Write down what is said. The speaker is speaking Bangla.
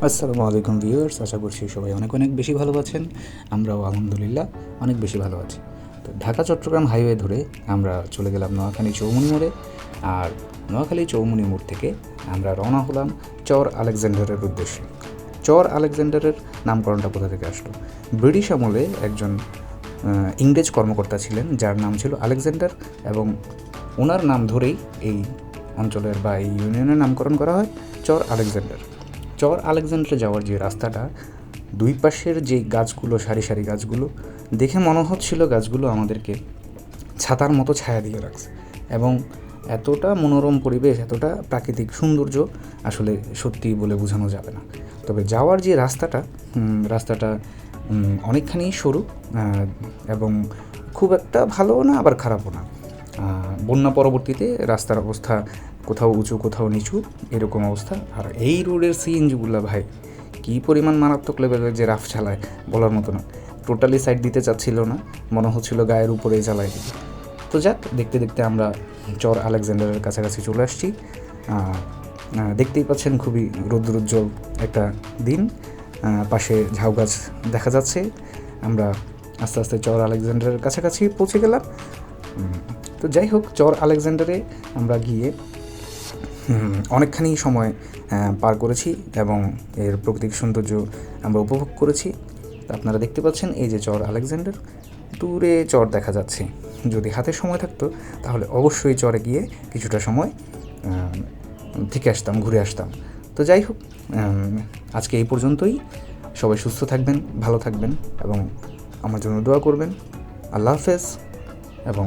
আসসালামু আলাইকুম ভিউয়ার্স, আশা করছি সবাই অনেক অনেক বেশি ভালো আছেন। আমরাও আলহামদুলিল্লাহ অনেক বেশি ভালো আছি। তো ঢাকা, চট্টগ্রাম হাইওয়ে ধরে আমরা চলে গেলাম নোয়াখালী চৌমুনি মোড়ে। আর নোয়াখালী চৌমুনি মোড় থেকে আমরা রওনা হলাম চর আলেকজান্ডারের উদ্দেশ্যে। চর আলেকজান্ডারের নামকরণটা কোথা থেকে আসলো? ব্রিটিশ আমলে একজন ইংরেজ কর্মকর্তা ছিলেন, যার নাম ছিল আলেকজান্ডার এবং ওনার নাম ধরেই এই অঞ্চলের বা এই ইউনিয়নের নামকরণ করা হয় চর আলেকজান্ডার। চর আলেকজান্ডারে যাওয়ার যে রাস্তাটা, দুই পাশের যে গাছগুলো, সারি সারি গাছগুলো, দেখে মনে হচ্ছিল গাছগুলো আমাদেরকে ছাতার মতো ছায়া দিয়ে রাখছে। এবং এতটা মনোরম পরিবেশ, এতটা প্রাকৃতিক সৌন্দর্য আসলে সত্যি বলে বোঝানো যাবে না। তবে যাওয়ার যে রাস্তাটা রাস্তাটা অনেকখানি সরু এবং খুব একটা ভালো না, আবার খারাপও না। বন্যা পরবর্তীতে রাস্তার অবস্থা কোথাও উঁচু, কোথাও নিচু, এরকম অবস্থা। আর এই রোডের সিএনজিগুলো ভাই, কী পরিমাণ মারাত্মক লেভেলের যে রাফ চালায়, বলার মতো না। টোটালি সাইড দিতে চাচ্ছিল না, মনে হচ্ছিল গায়ের উপরে চালায় তো যাক, দেখতে দেখতে আমরা চর আলেকজান্ডারের কাছাকাছি চলে আসছি। দেখতেই পাচ্ছেন খুবই রৌদ্রোজ্জ্বল একটা দিন। পাশে ঝাউ গাছ দেখা যাচ্ছে। আমরা আস্তে আস্তে চর আলেকজান্ডারের কাছাকাছি পৌঁছে গেলাম। তো যাই হোক, চর আলেকজান্ডারে আমরা গিয়ে অনেকখানি সময় পার করেছি এবং এর প্রাকৃতিক সৌন্দর্য আমরা উপভোগ করেছি। আপনারা দেখতে পাচ্ছেন, এই যে চর আলেকজান্ডার, দূরে চর দেখা যাচ্ছে। যদি হাতে সময় থাকতো, তাহলে অবশ্যই চরে গিয়ে কিছুটা সময় থেকে আসতাম, ঘুরে আসতাম। তো যাই হোক আজকে এই পর্যন্তই। সবাই সুস্থ থাকবেন, ভালো থাকবেন এবং আমার জন্য দোয়া করবেন। আল্লাহ হাফেজ এবং